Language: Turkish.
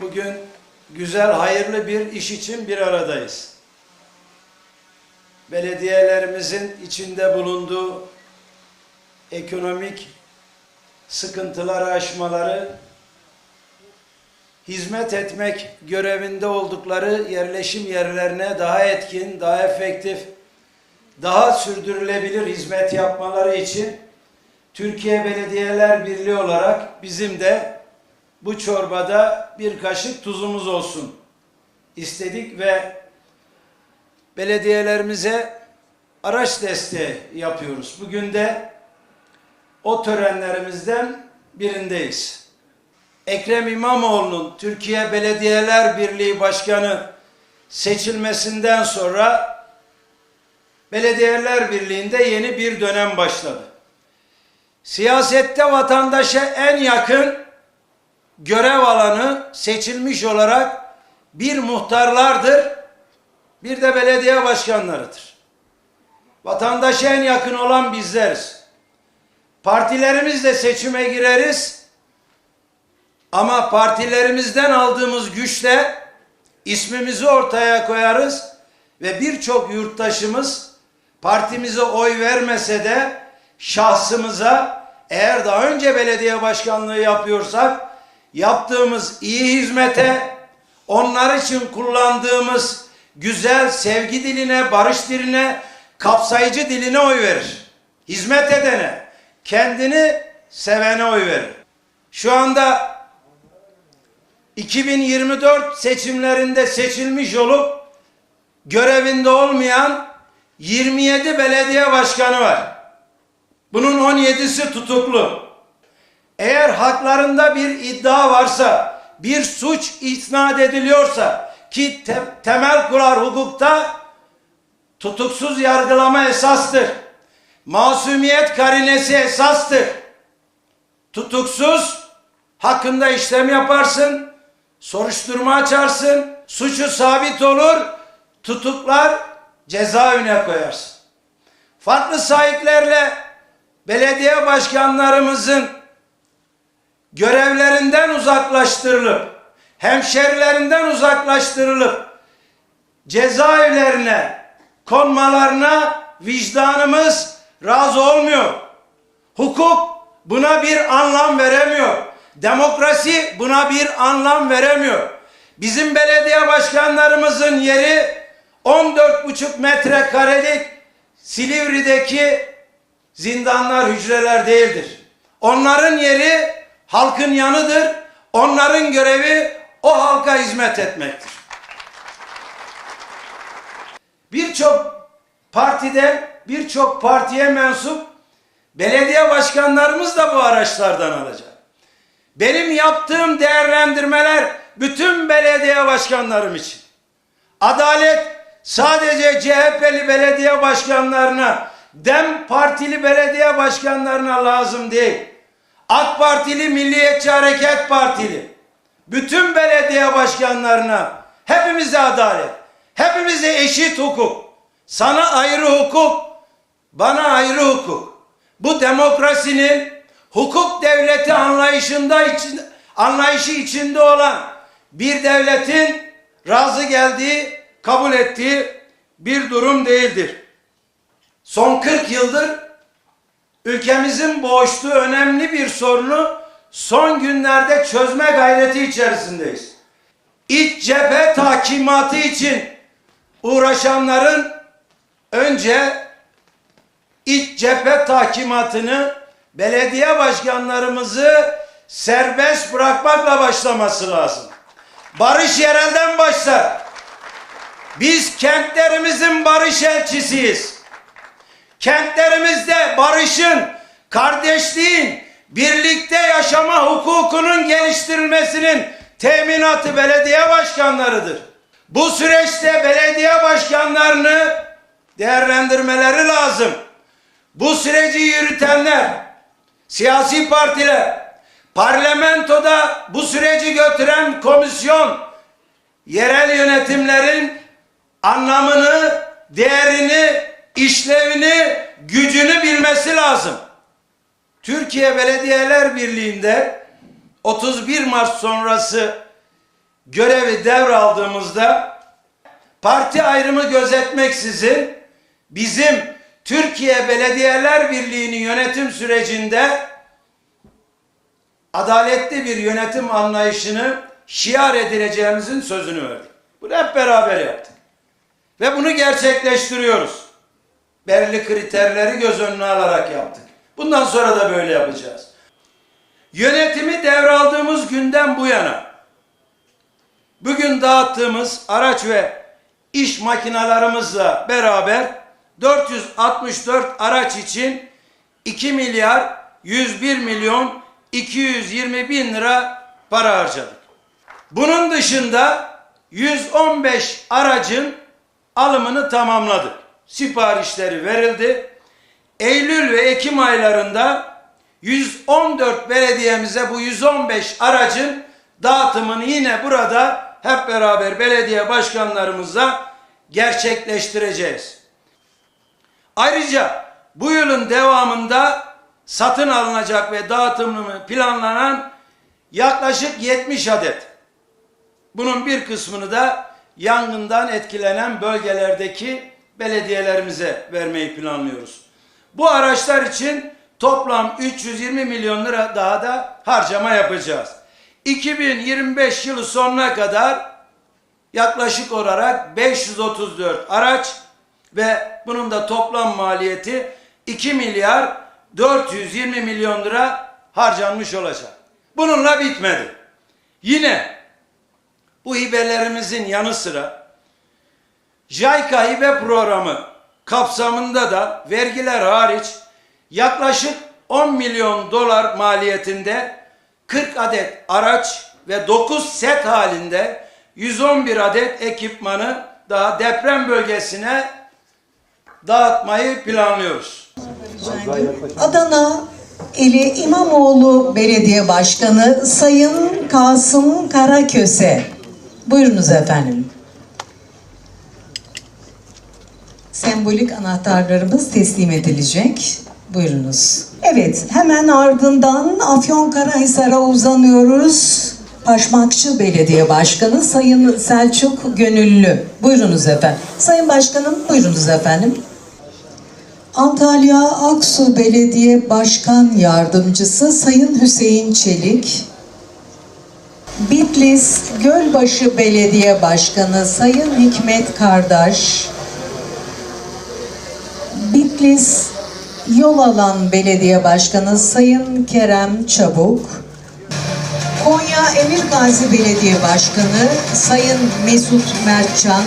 Bugün güzel, hayırlı bir iş için bir aradayız. Belediyelerimizin içinde bulunduğu ekonomik sıkıntıları aşmaları, hizmet etmek görevinde oldukları yerleşim yerlerine daha etkin, daha efektif, daha sürdürülebilir hizmet yapmaları için Türkiye Belediyeler Birliği olarak bizim de bu çorbada bir kaşık tuzumuz olsun istedik ve belediyelerimize araç desteği yapıyoruz. Bugün de o törenlerimizden birindeyiz. Ekrem İmamoğlu'nun Türkiye Belediyeler Birliği Başkanı seçilmesinden sonra Belediyeler Birliği'nde yeni bir dönem başladı. Siyasette vatandaşa en yakın görev alanı seçilmiş olarak bir muhtarlardır, bir de belediye başkanlarıdır. Vatandaşa en yakın olan bizleriz. Partilerimizle seçime gireriz ama partilerimizden aldığımız güçle ismimizi ortaya koyarız ve birçok yurttaşımız partimize oy vermese de şahsımıza eğer daha önce belediye başkanlığı yapıyorsak yaptığımız iyi hizmete onlar için kullandığımız güzel sevgi diline, barış diline, kapsayıcı diline oy verir. Hizmet edene, kendini sevene oy verir. Şu anda 2024 seçimlerinde seçilmiş olup görevinde olmayan 27 belediye başkanı var. Bunun 17'si tutuklu. Eğer haklarında bir iddia varsa, bir suç isnat ediliyorsa ki te temel kural hukukta tutuksuz yargılama esastır. Masumiyet karinesi esastır. Tutuksuz hakkında işlem yaparsın, soruşturma açarsın, suçu sabit olur, tutuklar cezaevine koyarsın. Farklı sahiplerle belediye başkanlarımızın görevlerinden uzaklaştırılıp, hemşerilerinden uzaklaştırılıp, cezaevlerine konmalarına vicdanımız razı olmuyor. Hukuk buna bir anlam veremiyor. Demokrasi buna bir anlam veremiyor. Bizim belediye başkanlarımızın yeri 14,5 metrekarelik Silivri'deki zindanlar, hücreler değildir. Onların yeri halkın yanıdır. Onların görevi o halka hizmet etmektir. Birçok partiden, birçok partiye mensup belediye başkanlarımız da bu araçlardan alacak. Benim yaptığım değerlendirmeler bütün belediye başkanlarım için. Adalet sadece CHP'li belediye başkanlarına, DEM partili belediye başkanlarına lazım değil. AK Partili, Milliyetçi Hareket Partili, bütün belediye başkanlarına hepimize adalet, hepimize eşit hukuk, sana ayrı hukuk, bana ayrı hukuk. Bu demokrasinin hukuk devleti anlayışında için, anlayışı içinde olan bir devletin razı geldiği, kabul ettiği bir durum değildir. Son 40 yıldır ülkemizin boğuştuğu önemli bir sorunu son günlerde çözme gayreti içerisindeyiz. İç cephe takimatı için uğraşanların önce iç cephe takimatını belediye başkanlarımızı serbest bırakmakla başlaması lazım. Barış yerelden başlar. Biz kentlerimizin barış elçisiyiz. Kentlerimizde barışın, kardeşliğin, birlikte yaşama hukukunun geliştirilmesinin teminatı belediye başkanlarıdır. Bu süreçte belediye başkanlarını değerlendirmeleri lazım. Bu süreci yürütenler, siyasi partiler, parlamentoda bu süreci götüren komisyon, yerel yönetimlerin anlamını, değerini, işlevini, gücünü bilmesi lazım. Türkiye Belediyeler Birliği'nde 31 Mart sonrası görevi devraldığımızda parti ayrımı gözetmeksizin bizim Türkiye Belediyeler Birliği'nin yönetim sürecinde adaletli bir yönetim anlayışını şiar edileceğimizin sözünü verdik. Bunu hep beraber yaptık. Ve bunu gerçekleştiriyoruz. Belirli kriterleri göz önüne alarak yaptık. Bundan sonra da böyle yapacağız. Yönetimi devraldığımız günden bu yana bugün dağıttığımız araç ve iş makinalarımızla beraber 464 araç için 2 milyar 101 milyon 220 bin lira para harcadık. Bunun dışında 115 aracın alımını tamamladık. Siparişleri verildi. Eylül ve Ekim aylarında 114 belediyemize bu 115 aracın dağıtımını yine burada hep beraber belediye başkanlarımızla gerçekleştireceğiz. Ayrıca bu yılın devamında satın alınacak ve dağıtımı planlanan yaklaşık 70 adet. Bunun bir kısmını da yangından etkilenen bölgelerdeki belediyelerimize vermeyi planlıyoruz. Bu araçlar için toplam 320 milyon lira daha da harcama yapacağız. 2025 yılı sonuna kadar yaklaşık olarak 534 araç ve bunun da toplam maliyeti 2 milyar 420 milyon lira harcanmış olacak. Bununla bitmedi. Yine bu hibelerimizin yanı sıra JICA hibe programı kapsamında da vergiler hariç yaklaşık 10 milyon dolar maliyetinde 40 adet araç ve 9 set halinde 111 adet ekipmanı daha deprem bölgesine dağıtmayı planlıyoruz. Adana ili İmamoğlu Belediye Başkanı Sayın Kasım Karaköse. Buyurunuz efendim. Sembolik anahtarlarımız teslim edilecek. Buyurunuz. Evet, hemen ardından Afyonkarahisar'a uzanıyoruz. Paşmakçı Belediye Başkanı Sayın Selçuk Gönüllü. Buyurunuz efendim. Sayın Başkanım, buyurunuz efendim. Antalya Aksu Belediye Başkan Yardımcısı Sayın Hüseyin Çelik, Bitlis Gölbaşı Belediye Başkanı Sayın Hikmet Kardaş, Bitlis Yol Alan Belediye Başkanı Sayın Kerem Çabuk, Konya Emirgazi Belediye Başkanı Sayın Mesut Mertcan,